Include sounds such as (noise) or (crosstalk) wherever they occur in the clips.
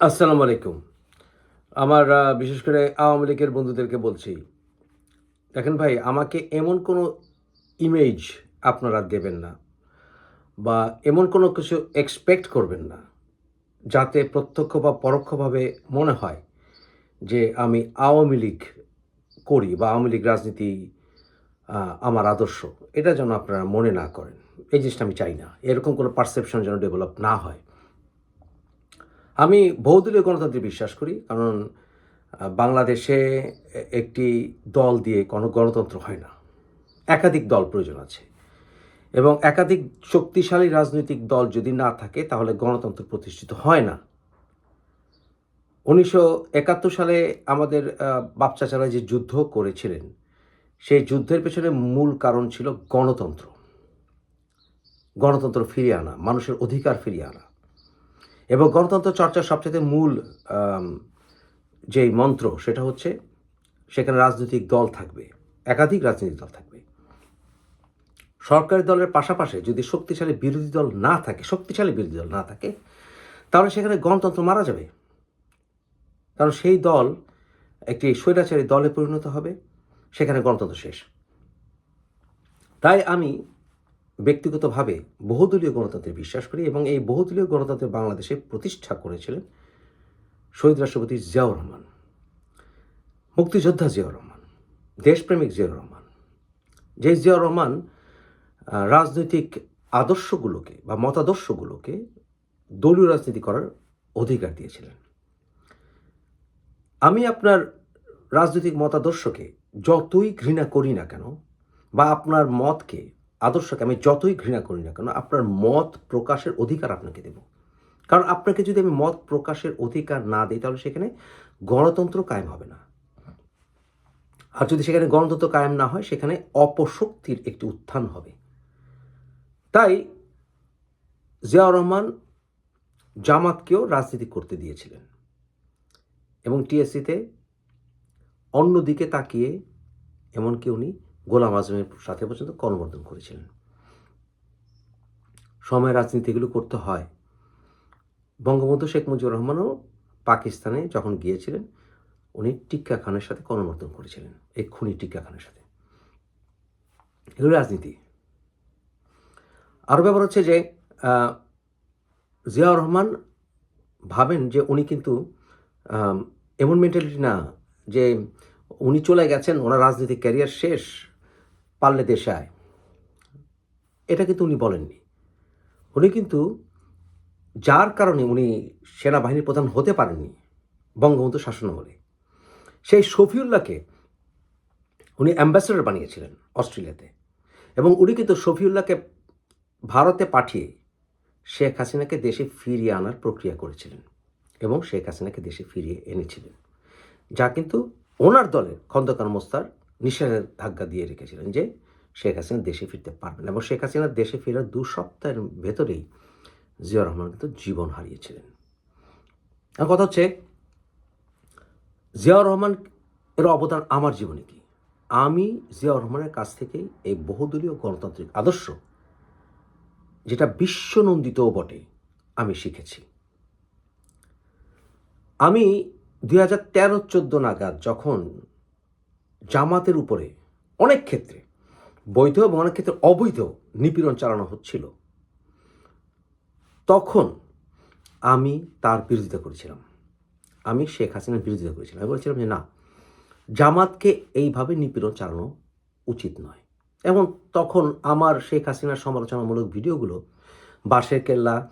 আসসালামু আলাইকুম। আমার বিশেষ করে আওয়ামী লীগের বন্ধুদেরকে বলছি, দেখেন ভাই, আমাকে এমন কোনো ইমেজ আপনারা দেবেন না বা এমন কোনো কিছু এক্সপেক্ট করবেন না যাতে প্রত্যক্ষ বা পরোক্ষভাবে মনে হয় যে আমি আওয়ামী লীগ করি বা আওয়ামী লীগ রাজনীতি আমার আদর্শ। এটা যেন আপনারা মনে না করেন। এই জিনিসটা আমি চাই না। এরকম কোনো পারসেপশন যেন ডেভেলপ না হয়। আমি বহুদলীয় গণতন্ত্রে বিশ্বাস করি কারণ বাংলাদেশে একটি দল দিয়ে কোনো গণতন্ত্র হয় না। একাধিক দল প্রয়োজন আছে। এবং একাধিক শক্তিশালী রাজনৈতিক দল যদি না থাকে তাহলে গণতন্ত্র প্রতিষ্ঠিত হয় না। উনিশশো একাত্তর সালে আমাদের আহ, বাপ চাচারা যে যুদ্ধ করেছিলেন সেই যুদ্ধের পেছনে মূল কারণ ছিল গণতন্ত্র। গণতন্ত্র ফিরিয়ে আনা মানুষের অধিকার ফিরিয়ে আনা। এবং গণতন্ত্র চর্চার সবচেয়ে মূল যেই মন্ত্র, সেটা হচ্ছে সেখানে রাজনৈতিক দল থাকবে, একাধিক রাজনৈতিক দল থাকবে। সরকারি দলের পাশাপাশি যদি শক্তিশালী বিরোধী দল না থাকে, শক্তিশালী বিরোধী দল না থাকে, তাহলে সেখানে গণতন্ত্র মারা যাবে। কারণ সেই দল একটি স্বৈরাচারী দলে পরিণত হবে, সেখানে গণতন্ত্র শেষ। তাই আমি ব্যক্তিগতভাবে বহুদলীয় গণতন্ত্রে বিশ্বাস করি এবং এই বহুদলীয় গণতন্ত্র বাংলাদেশে প্রতিষ্ঠা করেছিলেন শহীদ রাষ্ট্রপতি জিয়াউর রহমান, মুক্তিযোদ্ধা জিয়াউর রহমান, দেশপ্রেমিক জিয়াউর রহমান। যে জিয়াউর রহমান রাজনৈতিক আদর্শগুলোকে বা মতাদর্শগুলোকে দলীয় রাজনীতি করার অধিকার দিয়েছিলেন। আমি আপনার রাজনৈতিক মতাদর্শকে যতই ঘৃণা করি না কেন বা আপনার মতকে আদর্শকে আমি যতই ঘৃণা করি না কেন, আপনার মত প্রকাশের অধিকার আপনাকে দেব। কারণ আপনাকে যদি আমি মত প্রকাশের অধিকার না দিই, তাহলে সেখানে গণতন্ত্র কায়েম হবে না। আর যদি সেখানে গণতন্ত্র কায়েম না হয়, সেখানে অপশক্তির একটি উত্থান হবে। তাই জিয়াউর রহমান জামাতকেও রাজনীতি করতে দিয়েছিলেন এবং টিএসসিতে অন্যদিকে তাকিয়ে, এমনকি উনি গোলাম আজমের সাথে পর্যন্ত কর্মবর্ধন করেছিলেন। সময় রাজনীতিগুলো করতে হয়। বঙ্গবন্ধু শেখ মুজিবুর রহমানও পাকিস্তানে যখন গিয়েছিলেন, উনি টিক্কা খানের সাথে কর্মবর্ধন করেছিলেন, এই খুনি টিক্কা খানের সাথে। এগুলো রাজনীতি। আরও ব্যাপার হচ্ছে যে জিয়াউর রহমান ভাবেন যে উনি কিন্তু এমন মেন্টালিটি না যে উনি চলে গেছেন, ওনার রাজনৈতিক ক্যারিয়ার শেষ পারলে দেশে আয়। এটা কিন্তু উনি বলেননি। উনি কিন্তু যার কারণে উনি সেনাবাহিনীর প্রধান হতে পারেননি বঙ্গবন্ধু শাসনামলে। সেই শফিউল্লাহকে উনি অ্যাম্বাসেডর বানিয়েছিলেন অস্ট্রেলিয়াতে এবং উনি কিন্তু শফিউল্লাহকে ভারতে পাঠিয়ে শেখ হাসিনাকে দেশে ফিরিয়ে আনার প্রক্রিয়া করেছিলেন এবং শেখ হাসিনাকে দেশে ফিরিয়ে এনেছিলেন। যা কিন্তু ওনার দলের খন্দকার মোস্তার ধাক্কা দিয়ে রেখেছিলেন যে শেখ হাসিনা দেশে ফিরতে পারবেন এবং শেখ হাসিনা দেশে ফেরার দু সপ্তাহের ভেতরেই জিয়া রহমান কিন্তু জীবন হারিয়েছিলেন। আর কথা হচ্ছে, জিয়াউর রহমান, এর অবদান আমার জীবনে কি? আমি জিয়াউর রহমানের কাছ থেকেই এই বহুদলীয় গণতান্ত্রিক আদর্শ, যেটা বিশ্বনন্দিতও বটে, আমি শিখেছি। আমি দুই হাজার তেরো চোদ্দ নাগাদ যখন জামাতের উপরে অনেক ক্ষেত্রে বৈধ এবং অনেক ক্ষেত্রে অবৈধ নিপীড়ন চালানো হচ্ছিল। তখন আমি তার বিরোধিতা করেছিলাম। আমি শেখ হাসিনার বিরোধিতা করেছিলাম। আমি বলেছিলাম যে না, জামাতকে এইভাবে নিপীড়ন চালানো উচিত নয়। এবং তখন আমার শেখ হাসিনার সমালোচনামূলক ভিডিওগুলো, বাঁশের কেল্লা,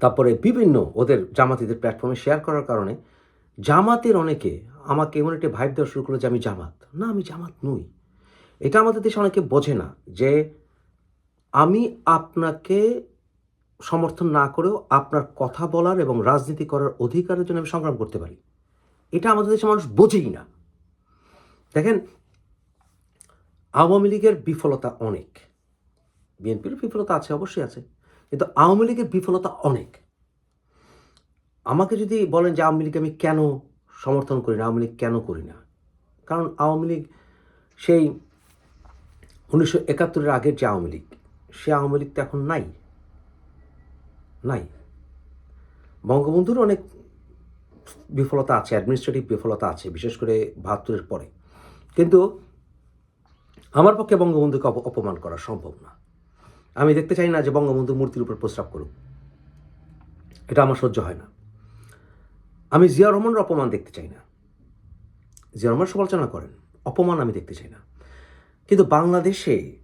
তারপরে বিভিন্ন ওদের জামাতিদের প্ল্যাটফর্মে শেয়ার করার কারণে জামাতের অনেকে আমাকে এমন একটি ভাইব দেওয়া শুরু করল যে আমি জামাত। না, আমি জামাত নই। এটা আমাদের দেশে অনেকে বোঝে না যে আমি আপনাকে সমর্থন না করেও আপনার কথা বলার এবং রাজনীতি করার অধিকারের জন্য আমি সংগ্রাম করতে পারি। এটা আমাদের দেশে মানুষ বোঝেই না। দেখেন, আওয়ামী লীগের বিফলতা অনেক। বিএনপির বিফলতা আছে, অবশ্যই আছে। কিন্তু আওয়ামী লীগের বিফলতা অনেক। আমাকে যদি বলেন যে আওয়ামী লীগ আমি কেন সমর্থন করি না, আওয়ামী লীগ কেন করি না? কারণ আওয়ামী লীগ সেই উনিশশো একাত্তরের আগের যে আওয়ামী লীগ, সে আওয়ামী লীগ তো এখন নাই। নাই। বঙ্গবন্ধুর অনেক বিফলতা আছে অ্যাডমিনিস্ট্রেটিভ বিফলতা আছে, বিশেষ করে বাহাত্তরের পরে। কিন্তু আমার পক্ষে বঙ্গবন্ধুকে অপমান করা সম্ভব না। আমি দেখতে চাই না যে বঙ্গবন্ধু মূর্তির উপর প্রস্রাব করুক। এটা আমার সহ্য হয় না। আমি জিয়া রহমানের অপমান দেখতে চাই না। জিয়া রহমান সমালোচনা করেন, অপমান আমি দেখতে চাই না। কিন্তু বাংলাদেশে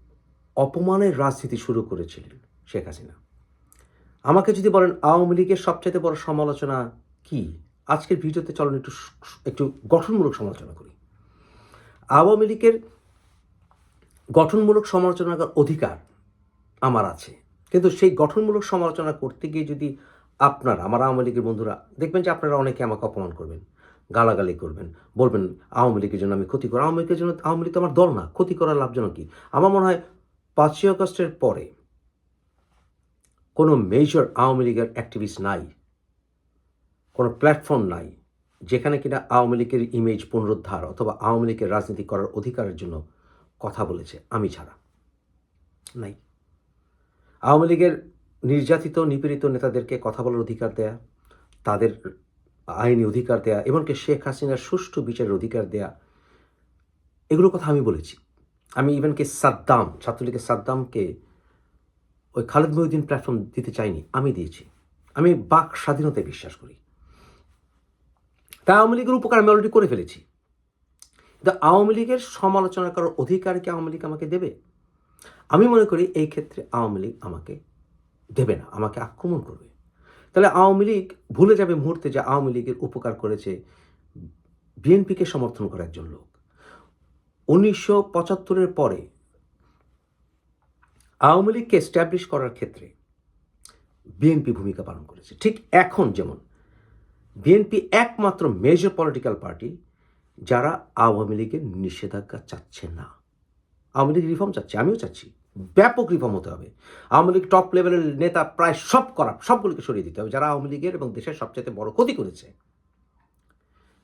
অপমানের রাজনীতি শুরু করেছিলেন শেখ হাসিনা। আমাকে যদি বলেন আওয়ামী লীগের সবচেয়ে বড় সমালোচনা কি? আজকের ভিডিওতে চলুন একটু একটু গঠনমূলক সমালোচনা করি। আওয়ামী লীগের গঠনমূলক সমালোচনা করার অধিকার আমার আছে। কিন্তু সেই গঠনমূলক সমালোচনা করতে গিয়ে যদি আপনার, আমার আওয়ামী লীগের বন্ধুরা, দেখবেন যে আপনারা অনেকে আমাকে অপমান করবেন, গালাগালি করবেন, বলবেন আওয়ামী লীগের জন্য আমি ক্ষতি করি। আওয়ামী লীগের জন্য, আওয়ামী লীগ তো আমার দল না, ক্ষতি করার লাভজনক কি? আমার মনে হয় পাঁচই আগস্টের পরে কোনো মেজর আওয়ামী লীগের অ্যাক্টিভিস্ট নাই, কোনো প্ল্যাটফর্ম নাই, যেখানে কিনা আওয়ামী লীগের ইমেজ পুনরুদ্ধার অথবা আওয়ামী লীগের রাজনীতি করার অধিকারের জন্য কথা বলেছে, আমি ছাড়া নাই। আওয়ামী লীগের নির্যাতিত, নিপীড়িত নেতাদেরকে কথা বলার অধিকার দেয়া, তাদের আইনি অধিকার দেয়া এমনকি শেখ হাসিনার সুষ্ঠু বিচারের অধিকার দেয়া, এগুলোর কথা আমি বলেছি। আমি ইভেনকে সাদ্দাম, ছাত্রলীগের সাদ্দামকে ওই খালেদ মহিউদ্দিন প্ল্যাটফর্ম দিতে চাইনি, আমি দিয়েছি। আমি বাক স্বাধীনতায় বিশ্বাস করি। তাই আওয়ামী লীগের উপকার আমি অলরেডি করে ফেলেছি। কিন্তু আওয়ামী লীগের সমালোচনা করার অধিকার কি আওয়ামী লীগ আমাকে দেবে? আমি মনে করি এই ক্ষেত্রে আওয়ামী লীগ আমাকে দেবে না, আমাকে আক্রমণ করবে। তাহলে আওয়ামী লীগ ভুলে যাবে মুহূর্তে যে আওয়ামী লীগের উপকার করেছে বিএনপিকে সমর্থন করা একজন লোক। উনিশশো পঁচাত্তরের পরে আওয়ামী লীগকে এস্টাবলিশ করার ক্ষেত্রে বিএনপি ভূমিকা পালন করেছে। ঠিক এখন যেমন বিএনপি একমাত্র মেজর পলিটিক্যাল পার্টি যারা আওয়ামী লীগের নিষেধাজ্ঞা চাচ্ছে না। আওয়ামী লীগ রিফর্ম চাচ্ছে, আমিও চাচ্ছি। ব্যাপক রিফর্ম হতে হবে। আওয়ামী লীগ টপ লেভেলের নেতা প্রায় সব করা, সবগুলোকে সরিয়ে দিতে হবে, যারা আওয়ামী লীগের এবং দেশের সবচেয়ে বড় ক্ষতি করেছে।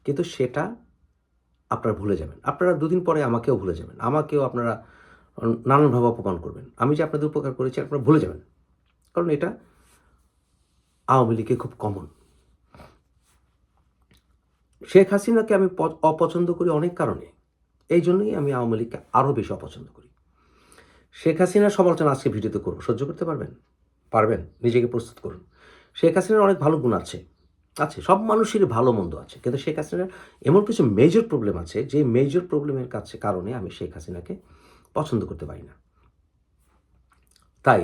কিন্তু সেটা আপনারা ভুলে যাবেন। আপনারা দুদিন পরে আমাকেও ভুলে যাবেন। আমাকেও আপনারা নানানভাবে অপমান করবেন। আমি যে আপনাদের উপকার করেছি, আপনারা ভুলে যাবেন। কারণ এটা আওয়ামী লীগে খুব কমন শেখ হাসিনাকে আমি অপছন্দ করি অনেক কারণে। এই জন্যই আমি আওয়ামী লীগকে আরও বেশি অপছন্দ করি। শেখ হাসিনার সমালোচনা আজকে ভিডিওতে করব সহ্য করতে পারবেন? পারবেন, নিজেকে প্রস্তুত করুন। শেখ হাসিনার অনেক ভালো গুণ আছে আছে, সব মানুষেরই ভালো মন্দ আছে, কিন্তু শেখ হাসিনার এমন কিছু মেজর প্রবলেম আছে, যে মেজর প্রবলেমের কাছে, কারণে আমি শেখ হাসিনাকে পছন্দ করতে পারি না। তাই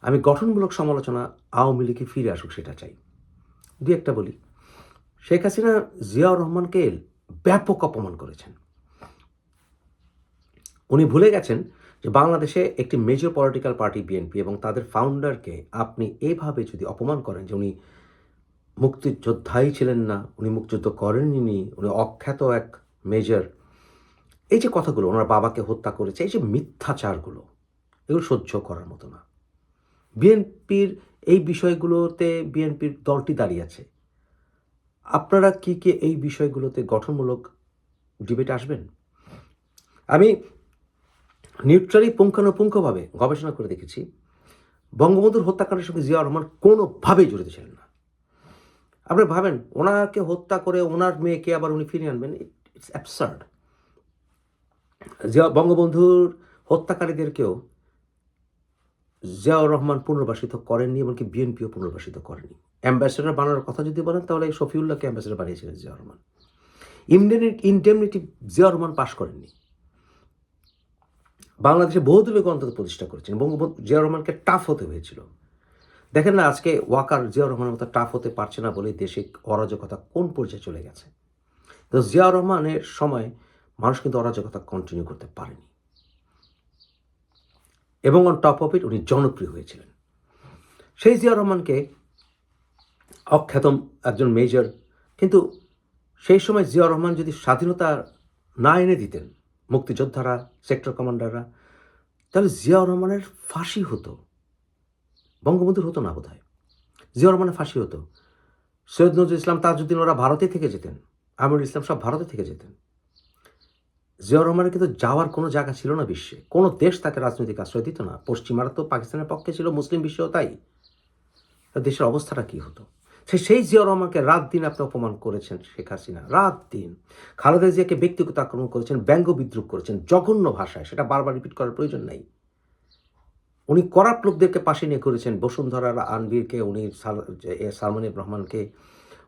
আমি গঠনমূলক সমালোচনা আওয়ামী লীগে ফিরে আসুক, সেটা চাই। দু একটা বলি। শেখ হাসিনা জিয়াউর রহমানকে ব্যাপক অপমান করেছেন। উনি ভুলে গেছেন যে বাংলাদেশে একটি মেজর পলিটিক্যাল পার্টি বিএনপি এবং তাদের ফাউন্ডারকে আপনি এইভাবে যদি অপমান করেন যে উনি মুক্তিযোদ্ধাই ছিলেন না, উনি মুক্তিযুদ্ধ করেননি, উনি অখ্যাত এক মেজর এই যে কথাগুলো, ওনার বাবাকে হত্যা করেছে, এই যে মিথ্যাচারগুলো, এগুলো সহ্য করার মতো না। বিএনপির এই বিষয়গুলোতে বিএনপির দলটি দাঁড়িয়ে আছে। আপনারা কি কি এই বিষয়গুলোতে গঠনমূলক ডিবেটে আসবেন? আমি নিউট্রালি পুঙ্খানুপুঙ্খভাবে গবেষণা করে দেখেছি, বঙ্গবন্ধুর হত্যাকাণ্ডের সঙ্গে জিয়া রহমান কোনোভাবেই জড়িত ছিলেন না। আপনি ভাবেন, ওনাকে হত্যা করে ওনার মেয়েকে আবার উনি ফিরিয়ে আনবেন ইটস অ্যাবসার্ড জিয়া, বঙ্গবন্ধুর হত্যাকারীদেরকেও জিয়াউর রহমান পুনর্বাসিত করেননি, এমনকি বিএনপিও পুনর্বাসিত করেনি। অ্যাম্বাসেডর বানানোর কথা যদি বলেন, তাহলে শফিউল্লাহকে অ্যাম্বাসেডর বানিয়েছিলেন জিয়া রহমান। ইনডেমনিটি জিয়াউর রহমান পাশ করেননি। বাংলাদেশে বহুদলীয় গণতন্ত্র প্রতিষ্ঠা করেছেন বঙ্গবন্ধু জিয়াউর রহমানকে টাফ হতে হয়েছিল। দেখেন না, আজকে ওয়াকার জিয়াউর রহমানের মতো টাফ হতে পারছে না বলে দেশে অরাজকতা কোন পর্যায়ে চলে গেছে? তো জিয়াউর রহমানের সময় মানুষ কিন্তু অরাজকতা কন্টিনিউ করতে পারেনি। এবং অন টপ অফ ইট উনি জনপ্রিয় হয়েছিলেন। সেই জিয়াউর রহমানকে অখ্যাত একজন মেজর কিন্তু সেই সময় জিয়াউর রহমান যদি স্বাধীনতা না এনে দিতেন মুক্তিযোদ্ধারা সেক্টর কমান্ডাররা তাহলে জিয়াউর রহমানের ফাঁসি হতো। বঙ্গবন্ধুর হতো না বোধ হয় জিয়াউর রহমানের ফাঁসি হতো। সৈয়দ নজরুল ইসলাম তাজউদ্দিন ওরা ভারতে থেকে যেতেন। আমিরুল ইসলাম সব ভারতে থেকে যেতেন। জিয়াউর রহমানের কিন্তু যাওয়ার কোনো জায়গা ছিল না বিশ্বে। কোনো দেশ তাকে রাজনৈতিক আশ্রয় দিত না। পশ্চিমারা তো পাকিস্তানের পক্ষে ছিল, মুসলিম বিশ্বেও তাই। দেশের অবস্থাটা কী হতো? সে সেই জিয়াউর রহমানকে রাত দিন আপনি অপমান করেছেন শেখ হাসিনা। রাত দিন। খালেদা জিয়াকে ব্যক্তিগত আক্রমণ করেছেন, ব্যঙ্গ বিদ্রুপ করেছেন, জঘন্য ভাষায়। সেটা বারবার রিপিট করার প্রয়োজন নাই। উনি করাপ লোকদেরকে পাশে নিয়ে করেছেন। বসুন্ধরার আনবীরকে, উনি সাল- যে এ সালমানির রহমানকে,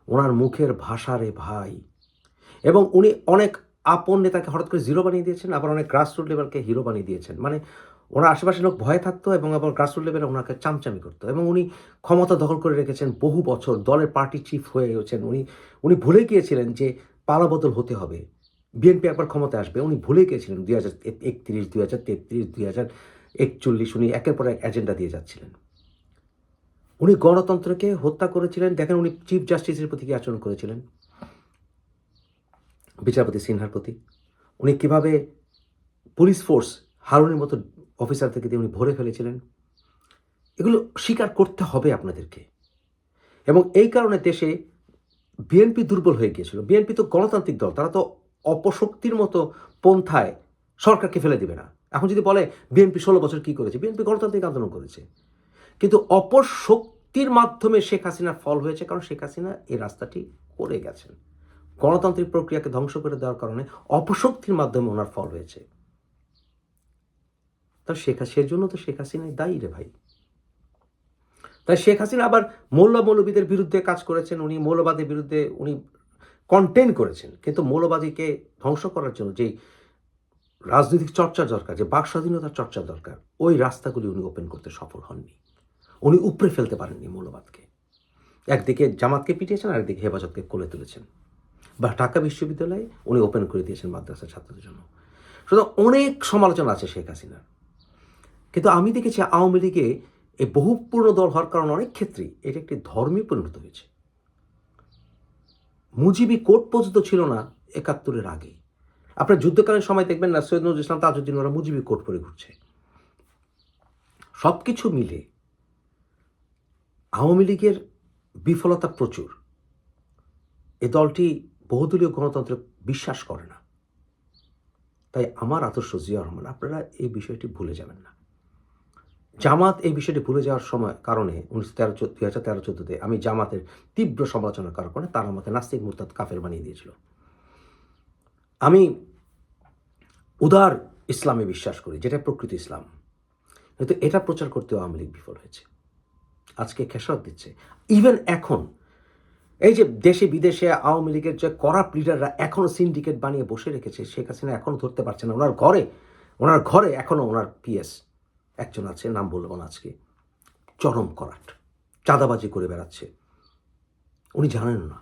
ওনার মুখের ভাষা রে ভাই। এবং উনি অনেক আপন নেতাকে হঠাৎ করে জিরো বানিয়ে দিয়েছেন, আবার অনেক গ্রাসরুট লেভেলকে হিরো বানিয়ে দিয়েছেন। মানে ওনার আশেপাশে লোক ভয়ে থাকতো এবং আবার গ্রাসরুট লেভেলে ওনাকে চামচামি করতো এবং উনি ক্ষমতা দখল করে রেখেছেন বহু বছর, দলের পার্টি চিফ হয়ে গেছেন উনি উনি ভুলে গিয়েছিলেন যে পালাবদল হতে হবে। বিএনপি একবার ক্ষমতায় আসবে, উনি ভুলে গিয়েছিলেন দুই হাজার একত্রিশ, দুই হাজার তেত্রিশ, দুই হাজার একচল্লিশ উনি একের পর এক এজেন্ডা দিয়ে যাচ্ছিলেন। উনি গণতন্ত্রকে হত্যা করেছিলেন, দেখেন উনি চিফ জাস্টিসের প্রতি কি আচরণ করেছিলেন? বিচারপতি সিনহার প্রতি। উনি কীভাবে পুলিশ ফোর্স হারুনের মতো অফিসারদেরকে থেকে উনি ভরে ফেলেছিলেন। এগুলো স্বীকার করতে হবে আপনাদেরকে। এবং এই কারণে দেশে বিএনপি দুর্বল হয়ে গিয়েছিল। বিএনপি তো গণতান্ত্রিক দল, তারা তো অপশক্তির মতো পন্থায় সরকারকে ফেলে দিবে না। এখন যদি বলে বিএনপি ষোলো বছর কি করেছে, বিএনপি গণতান্ত্রিক আন্দোলন করেছে। কিন্তু অপশক্তির মাধ্যমে শেখ হাসিনার ফল হয়েছে, কারণ শেখ হাসিনা এই রাস্তাটি করে গেছেন। গণতান্ত্রিক প্রক্রিয়াকে ধ্বংস করে দেওয়ার কারণে অপশক্তির মাধ্যমে ওনার ফল হয়েছে। তা শেখ হাসিনা সেজন্য তো শেখ হাসিনাই দায়ী রে ভাই। তাই শেখ হাসিনা আবার মৌল্লা মৌলবীদের বিরুদ্ধে কাজ করেছেন, উনি মৌলবাদের বিরুদ্ধে উনি কন্টেন করেছেন। কিন্তু মৌলবাদীকে ধ্বংস করার জন্য যেই রাজনৈতিক চর্চা দরকার, যে বাক স্বাধীনতার চর্চা দরকার, ওই রাস্তাগুলি উনি ওপেন করতে সফল হননি। উনি উপড়ে ফেলতে পারেননি মৌলবাদকে। একদিকে জামাতকে পিটিয়েছেন, আরেকদিকে হেফাজতকে কোলে তুলেছেন। বা ঢাকা বিশ্ববিদ্যালয়ে উনি ওপেন করে দিয়েছেন মাদ্রাসা ছাত্রদের জন্য। সুতরাং অনেক সমালোচনা আছে শেখ হাসিনার। কিন্তু আমি দেখেছি আওয়ামী লীগে এই বহুপূর্ণ দল হওয়ার কারণে অনেক ক্ষেত্রেই এটা একটি ধর্মে পরিণত হয়েছে। মুজিবি কোর্ট পর্যন্ত ছিল না একাত্তরের আগে। আপনার যুদ্ধকালীন সময় দেখবেন না, সৈয়দ নজরুল ইসলাম তাজউদ্দিন ওরা মুজিবি কোর্ট পরে ঘুরছে। সব কিছু মিলে আওয়ামী লীগের বিফলতা প্রচুর। এ দলটি বহুদলীয় গণতন্ত্রে বিশ্বাস করে না। তাই আমার আদর্শ জিয়া রহমান, আপনারা এই বিষয়টি ভুলে যাবেন না। জামাত এই বিষয়টি ভুলে যাওয়ার সময় কারণে উনিশশো তেরো চোদ্দ দুই হাজার তেরো চোদ্দোতে আমি জামাতের তীব্র সমালোচনা করার কারণে তারা আমাকে নাস্তিক মুরতাদ কাফের বানিয়ে দিয়েছিল। আমি উদার ইসলামে বিশ্বাস করি, যেটা প্রকৃত ইসলাম। কিন্তু এটা প্রচার করতেও আওয়ামী লীগ বিফল হয়েছে। আজকে খেসারত দিচ্ছে। ইভেন এখন, এই যে দেশে বিদেশে আওয়ামী লীগের যে করাপ্ট লিডাররা এখনও সিন্ডিকেট বানিয়ে বসে রেখেছে, শেখ হাসিনা এখনও ধরতে পারছে না। ওনার ঘরে ওনার ঘরে এখনও ওনার পিএস একজন আছে, নাম বলব না আজকে। চরম করাট, চাঁদাবাজি করে বেড়াচ্ছে। উনি জানেন না।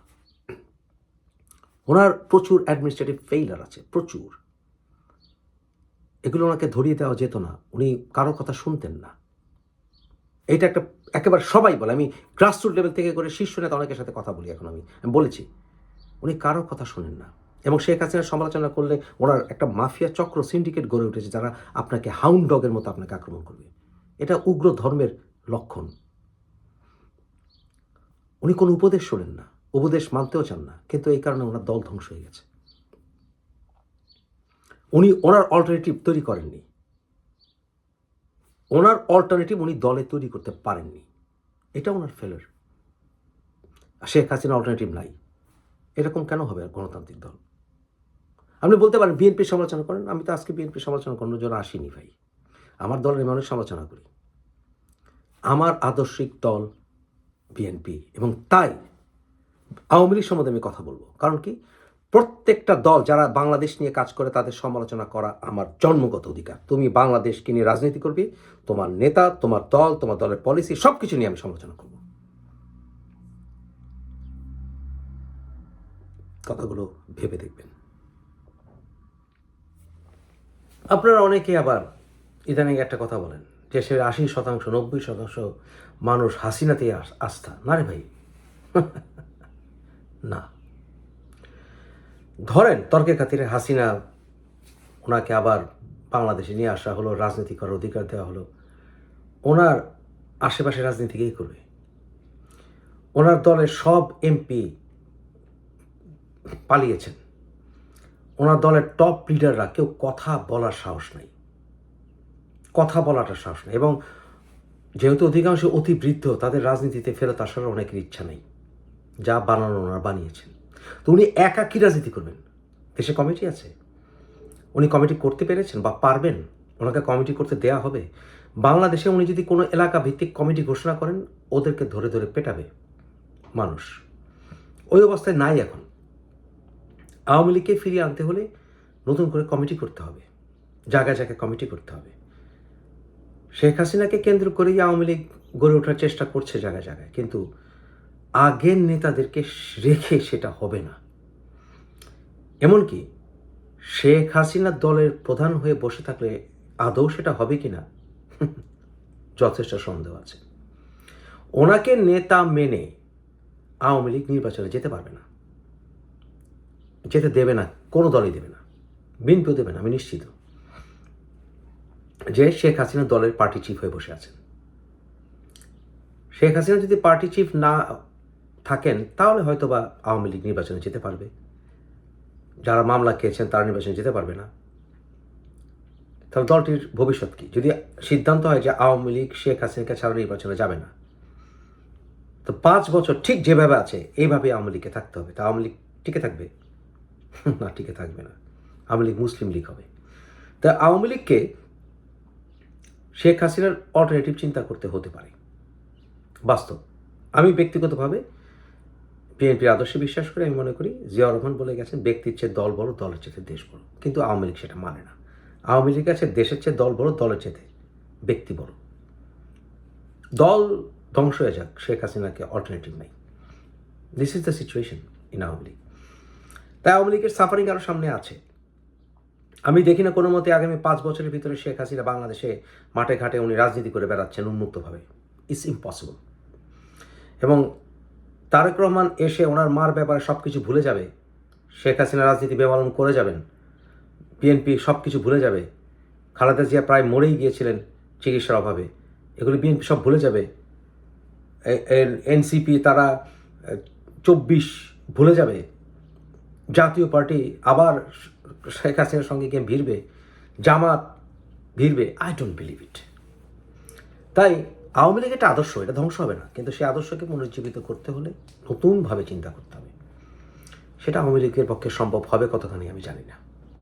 ওনার প্রচুর অ্যাডমিনিস্ট্রেটিভ ফেইলার আছে, প্রচুর। এগুলো ওনাকে ধরিয়ে দেওয়া যেত না, উনি কারও কথা শুনতেন না। এটা একটা একেবারে সবাই বলে, আমি গ্রাসরুট লেভেল থেকে করে শীর্ষ নেতা অনেকের সাথে কথা বলি এখন আমি বলেছি, উনি কারও কথা শোনেন না। এবং শেখ হাসিনার সমালোচনা করলে ওনার একটা মাফিয়া চক্র সিন্ডিকেট গড়ে উঠেছে যারা আপনাকে হাউন্ড ডগের মতো আপনাকে আক্রমণ করবে। এটা উগ্র ধর্মের লক্ষণ। উনি কোনো উপদেশ শোনেন না, উপদেশ মানতেও চান না, কিন্তু এই কারণে ওনার দল ধ্বংস হয়ে গেছে। উনি ওনার অল্টারনেটিভ তৈরি করেননি। ওনার অল্টারনেটিভ উনি দলে তৈরি করতে পারেননি। এটা ওনার ফেলার শেখ হাসিনা অল্টারনেটিভ নাই। এরকম কেন হবে গণতান্ত্রিক দল? আপনি বলতে পারেন বিএনপির সমালোচনা করেন, আমি তো আজকে বিএনপির সমালোচনা করানোর জন্য আসিনি ভাই। আমার দলের মানুষ সমালোচনা করি। আমার আদর্শিক দল বিএনপি এবং তাই আওয়ামী লীগ সম্বন্ধে আমি কথা বলব। কারণ কি? প্রত্যেকটা দল যারা বাংলাদেশ নিয়ে কাজ করে তাদের সমালোচনা করা আমার জন্মগত অধিকার। তুমি বাংলাদেশকে নিয়ে রাজনীতি করবে, তোমার নেতা, তোমার দল, তোমার দলের পলিসি সব কিছু নিয়ে আমি সমালোচনা করব। কথাগুলো ভেবে দেখবেন। আপনারা অনেকে আবার ইদানিং একটা কথা বলেন দেশের আশি শতাংশ, নব্বই শতাংশ মানুষ হাসিনাতেই আস্থা। না রে ভাই। (laughs) না। ধরেন, তর্কের খাতিরে হাসিনা ওনাকে আবার বাংলাদেশে নিয়ে আসা হলো, রাজনীতি করার অধিকার দেওয়া হলো। ওনার আশেপাশে রাজনীতিকেই করবে? ওনার দলের সব এমপি পালিয়েছেন। ওনার দলের টপ লিডাররা কেউ কথা বলার সাহস নেই। কথা বলাটার সাহস নেই এবং যেহেতু অধিকাংশ অতি বৃদ্ধ, তাদের রাজনীতিতে ফেরত আসার অনেকের ইচ্ছা নেই। যা বানানো ওনারা বানিয়েছেন। তো উনি একা কী রাজনীতি করবেন? দেশে কমিটি আছে। উনি কমিটি করতে পেরেছেন বা পারবেন? ওনাকে কমিটি করতে দেয়া হবে? বাংলাদেশে উনি যদি কোনো এলাকা ভিত্তিক কমিটি ঘোষণা করেন, ওদেরকে ধরে ধরে পেটাবে মানুষ। ওই অবস্থায় নাই এখন। আওয়ামী লীগকে ফিরিয়ে আনতে হলে নতুন করে কমিটি করতে হবে। জায়গায় জায়গায় কমিটি করতে হবে। শেখ হাসিনাকে কেন্দ্র করেই আওয়ামী লীগ গড়ে ওঠার চেষ্টা করছে জায়গায় জায়গায়, কিন্তু আগের নেতাদেরকে রেখে সেটা হবে না। এমনকি শেখ হাসিনা দলের প্রধান হয়ে বসে থাকলে আদৌ সেটা হবে কি না যথেষ্ট সন্দেহ আছে। ওনাকে নেতা মেনে আওয়ামী লীগ নির্বাচনে যেতে পারবে না। যেতে দেবে না, কোনো দলই দেবে না। বিএনপিও দেবে না, আমি নিশ্চিত। যে শেখ হাসিনা দলের পার্টি চিফ হয়ে বসে আছেন। শেখ হাসিনা যদি পার্টি চিফ না থাকেন, তাহলে হয়তো বা আওয়ামী লীগ নির্বাচনে যেতে পারবে। যারা মামলা খেয়েছেন, তারা নির্বাচনে যেতে পারবে না। তাহলে দলটির ভবিষ্যৎ কি? যদি সিদ্ধান্ত হয় যে আওয়ামী লীগ শেখ হাসিনাকে ছাড়া নির্বাচনে যাবে না, তো পাঁচ বছর ঠিক যেভাবে আছে এইভাবে আওয়ামী লীগকে থাকতে হবে। তা আওয়ামী লীগ টিকে থাকবে? না, টিকে থাকবে না। আওয়ামী লীগ মুসলিম লীগ হবে। তা আওয়ামী লীগকে শেখ হাসিনার অল্টারনেটিভ চিন্তা করতে হতে পারে। বাস্তব। আমি ব্যক্তিগতভাবে বিএনপির আদর্শে বিশ্বাস করে, আমি মনে করি জিয়াউর রহমান বলে গেছেন, ব্যক্তির চেয়ে দল বড়, দলের চেয়ে দেশ বড়। কিন্তু আওয়ামী লীগ সেটা মানে না। আওয়ামী লীগ আছে, দেশের চেয়ে দল বড়, দলের চেয়ে ব্যক্তি বড়। দল ধ্বংস হয়ে যাক, শেখ হাসিনাকে অল্টারনেটিভ নাই। This is the situation in Awami League. তাই আওয়ামী লীগের সাফারিং আরও সামনে আছে। আমি দেখি না কোনো মতে আগামী পাঁচ বছরের ভিতরে শেখ হাসিনা বাংলাদেশে মাঠে ঘাটে উনি রাজনীতি করে বেড়াচ্ছেন উন্মুক্তভাবে। ইটস ইম্পসিবল এবং তারেক রহমান এসে ওনার মার ব্যাপারে সব কিছু ভুলে যাবে। শেখ হাসিনা রাজনীতি বেমালন করে যাবেন। বিএনপি সব কিছু ভুলে যাবে। খালেদা জিয়া প্রায় মরেই গিয়েছিলেন চিকিৎসার অভাবে। এগুলি বিএনপি সব ভুলে যাবে। এনসিপি তারা চব্বিশ ভুলে যাবে। জাতীয় পার্টি আবার শেখ হাসিনার সঙ্গে গিয়ে ভিড়বে, জামাত ভিড়বে আই ডোন্ট বিলিভ ইট তাই আওয়ামী লীগ একটা আদর্শ, এটা ধ্বংস হবে না। কিন্তু সেই আদর্শকে পুনরুজ্জীবিত করতে হলে নতুনভাবে চিন্তা করতে হবে। সেটা আওয়ামী লীগের পক্ষে সম্ভব হবে কতখানি আমি জানি না।